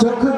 চোখ দুটো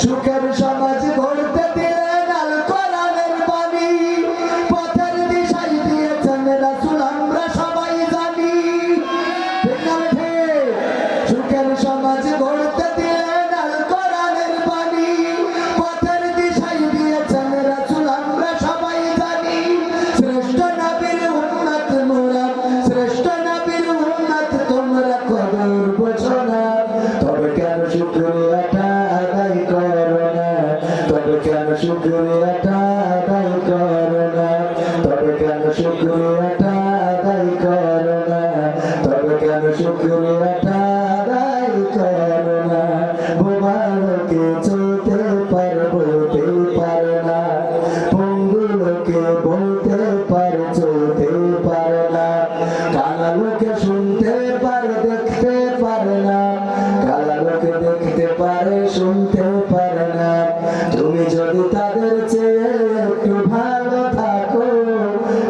সুখের সমাজ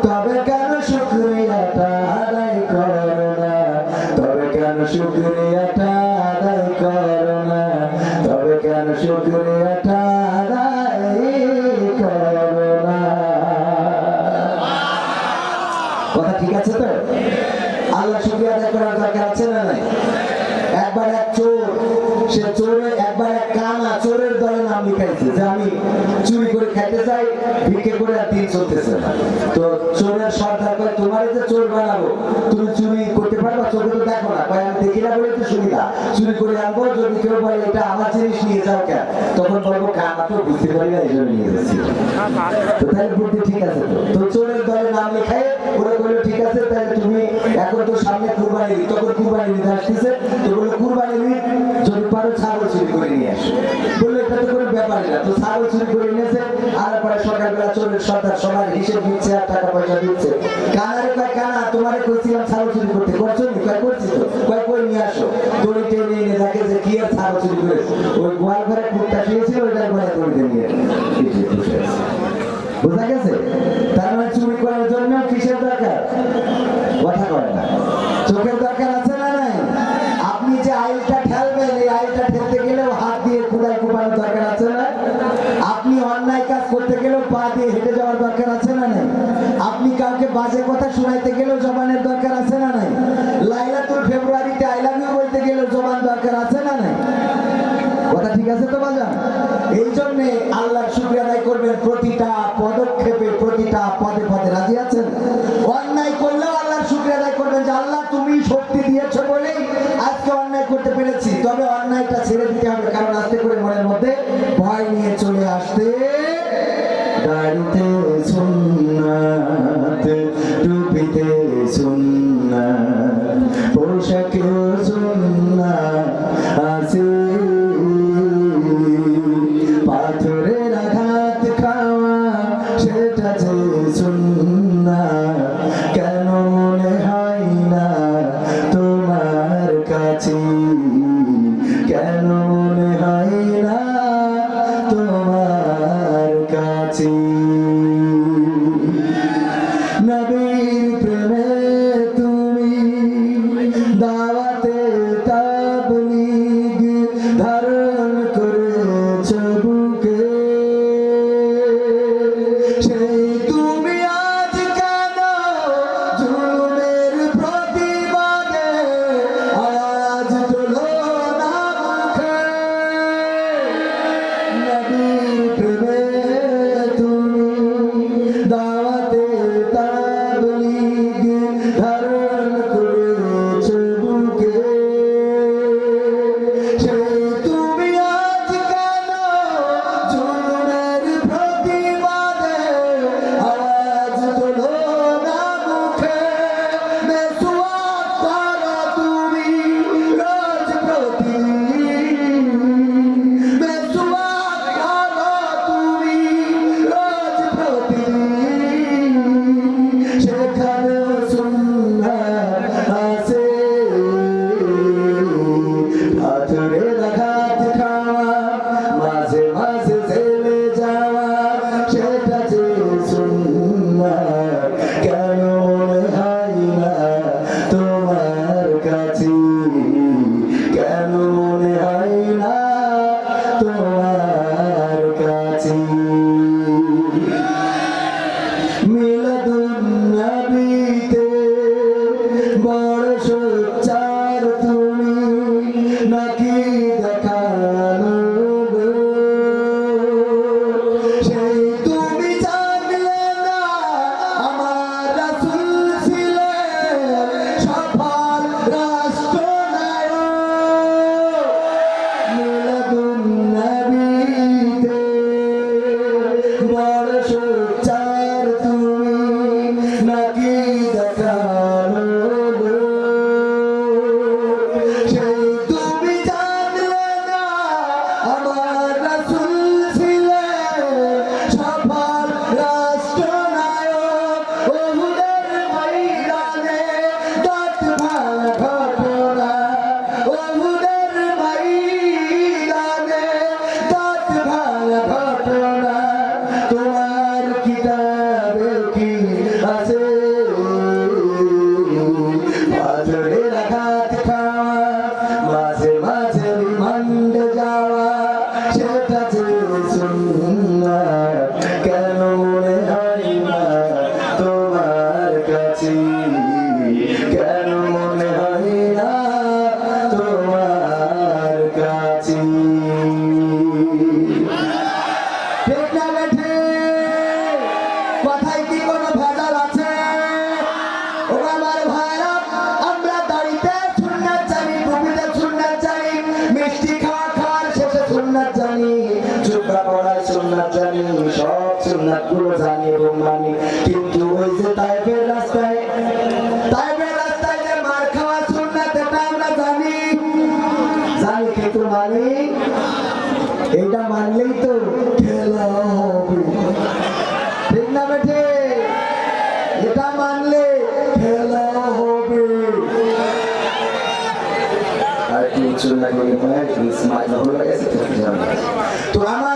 তবে কেন শুক্রিয়াটা আদায় করো না? তবে কেন শুক্রিয়াটা আদায় করো না? তবে কেন শুক্রিয়াটা আদায় না? কথা ঠিক আছে তো? আল্লাহ শুক্রিয়া আদায় করার দরকার আছে না নাই? একবার এক চোর, সে চোরে একবার এক কানা চোরের দলে নাম লিখাইছে যে আমি চুরি করে খাইতে চাই, ভিক্ষে করে আর দিন চলতেছে তো চোরের সর্দার কয় তোমার যে চোর বানাবো, তুমি চুরি করতে পারবা? চোখে তো দেখো না। কয়, আমি দেখি না বলে তো সুবিধা। চুরি করে আনব, যদি কেউ বলে, এটা আমার জিনিস, নিয়ে যাও কেন? তখন তো বুঝতে পারি না, এই নিয়ে যাচ্ছি। তো বুদ্ধি ঠিক আছে তো। চোরের দলে নাম লেখাই ওরা বলল, ঠিক আছে, তাহলে তুমি এখন তো সামনে কুরবানি তখন কুরবানি ঈদ আসতেছে। তো বলল কুরবানি ঈদ যদি পারো ছাগল চুরি করে নিয়ে আসো। বলল, এটা তো কোনো ব্যাপার না। তো ছাগল চুরি করে নিয়েছে আর পরে সকালবেলা চোরের সর্দার সবার হিসেব দিচ্ছে আর টাকা পয়সা দিচ্ছে। কানারে কানা, তোমারে কইছিলাম ছাগল চুরি করতে করছ নি কয় করছি তো কয় কই নিয়ে আসো দড়ি টেনে এনে দেখে যে কি আর ছাগল চুরি করেছে ওই গোয়াল ঘরে কুত্তা খেয়েছিল ওইটার ঘরে দড়ি নিয়ে এই জন্য আল্লাহ শুক্রিয়া করবেন, প্রতিটা পদক্ষেপে, প্রতিটা পদে পদে রাজি আছেন? অন্যায় করলেও আল্লাহ শুক্রিয়া করবেন যে আল্লাহ তুমি শক্তি বলেই আজকে অন্যায় করতে পেরেছি। তবে অন্যায়টা ছেড়ে দিতে হবে, কারণ আস্তে করে মনের মধ্যে ভয় নিয়ে চলে আসতে দাড়িতে টুপিতে তোমার কিতাবে কি আছে? পাথরের আঘাত মাঝে মাঝে রিমান্ড যাওয়া, সেটা যে কেন মনে হয় না তোমার কাছে? কেন সুন্নাত জানি, সব সুন্নাতগুলো জানি এবং মানি। কিন্তু ওই যে তাইফের রাস্তায় তাইফের রাস্তায় যে মার খাওয়া সুন্নাত, এটা আমরা জানি। জানি কিন্তু মানি? এটা মানলেই তো খেলা হবে। ঠিক না বেঠে? এটা মানলে খেলা হবে। আর কি উচ্চ না করলে ভালো লাগে তো আমার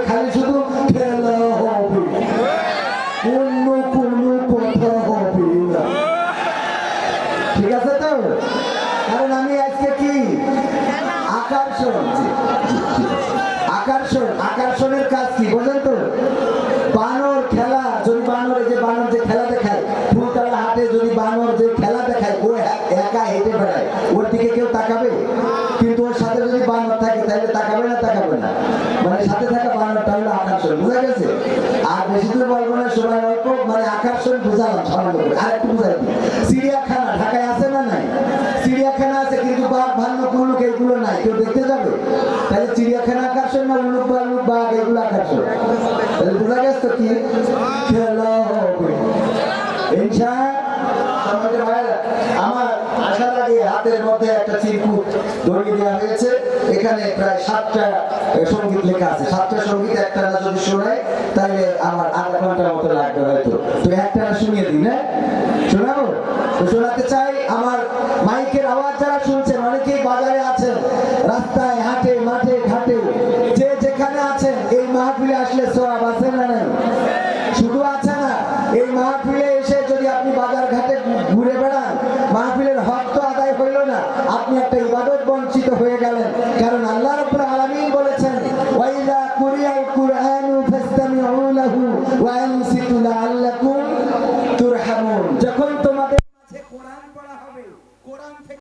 আকর্ষণ, আকর্ষণের কাজ কি বোঝেন তো? বানর খেলা, যদি বানর যে বানর যে খেলা দেখায়, ফুলতলা হাটে যদি বানর যে খেলা দেখায়, ও একা হেঁটে বেড়ায়, ওর দিকে কেউ তাকাবে? কিন্তু ওর সাথে যদি বানর থাকে, তাহলে তাকাবে না তাকাবে না? মানে সাথে থাকা বানরটা হলো আকর্ষণ, বুঝা গেছে? আর বেশি দূর বলব না সময় অল্প মানে আকর্ষণ বুঝালাম সামান্য আর একটু বুঝাই চিড়িয়াখানা কি? খেলা হবে। সংগীত লেখা আছে। সাতটা সংগীত, একটা না যদি শোনায় তাহলে আমার ঘণ্টার মতো লাগবে হয়তো। তো একটা না শুনিয়ে দিন হ্যাঁ? শোনাবো? তো শোনাতে চাই, আমার মাইকের আওয়াজ যারা শুনছেন, অনেকেই বাজারে আছেন, রাস্তায় একটা ইবাদত বঞ্চিত হয়ে গেলেন।